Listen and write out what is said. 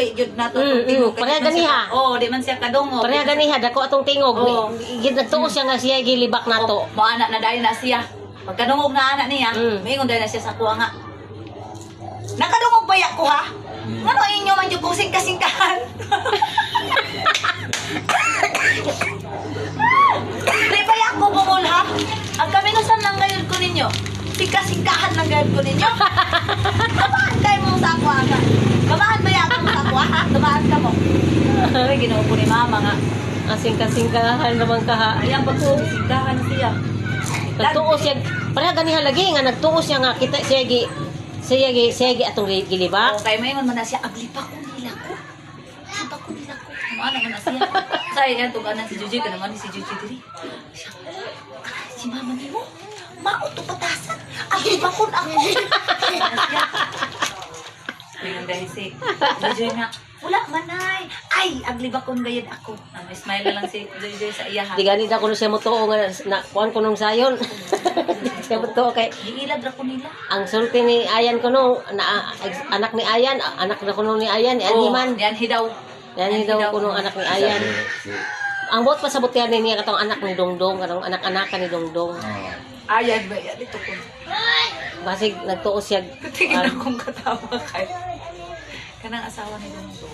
kay jud na to. Mm, mm, pareha ganiha. Oh, di man siya kadungog. Pareha ganiha dako atong tingog. Oo. Gid nagtuo siya nga siya gilibak nato. Mo anak na dahil na siya. Pagkadungog na anak niya, Mm. mingon dahil na siya sa kuha nga. Nakadungog ba ya ko ha? Ano inyo man yung kusing kasingkahan? Di ba ya ko bumul ha? Ang kaminusan lang ngayon ko ninyo. Singkasingkahan lang ko ninyo. Kamaan kayo mo sa ako ha? Kamaan ba ya ako sa ako ha? Tumaan ka mo. Ay, ginoo ko ni mama nga. Asing kasingkahan naman kaha. Ayan ko? Singkahan siya. Nagtuo siya. Pareha ganiha lagi nga nagtuo siya nga kita siya gi siya gi siya gi atong gi- gilibak. Oh, kay mayon man na siya aglipa ko nila ko. Aglipa ko nila ko. Ano man na siya. Say yan tug anan si Juji ka naman si Juji diri. Siya. "Ah, Si mama ni mo. Mauto patasan. Aglipa ko na ako. Ngayon dahil si Juji nga. Wala manay. Ay, agliba ko gayud ako. Ah, may smile na lang si Juji sa iya ha. Di gani na kuno siya motuo nga na kuan ko nung sayon. siya motuo kay Giilad ra ko nila. ang sulti ni Ayan kuno na anak ni Ayan, anak na kuno ni Ayan, ni Animan. Oh, yan hidaw. Yan ni daw kuno anak ni Ayan. Ang bot pasabot yan niya katong anak ni Dongdong, katong anak-anak ni Dongdong. Ayan ba yan? Ito ko. Basig nagtuo siya Tingin um, akong katawa kay. Kanang asawa ni Dungdung.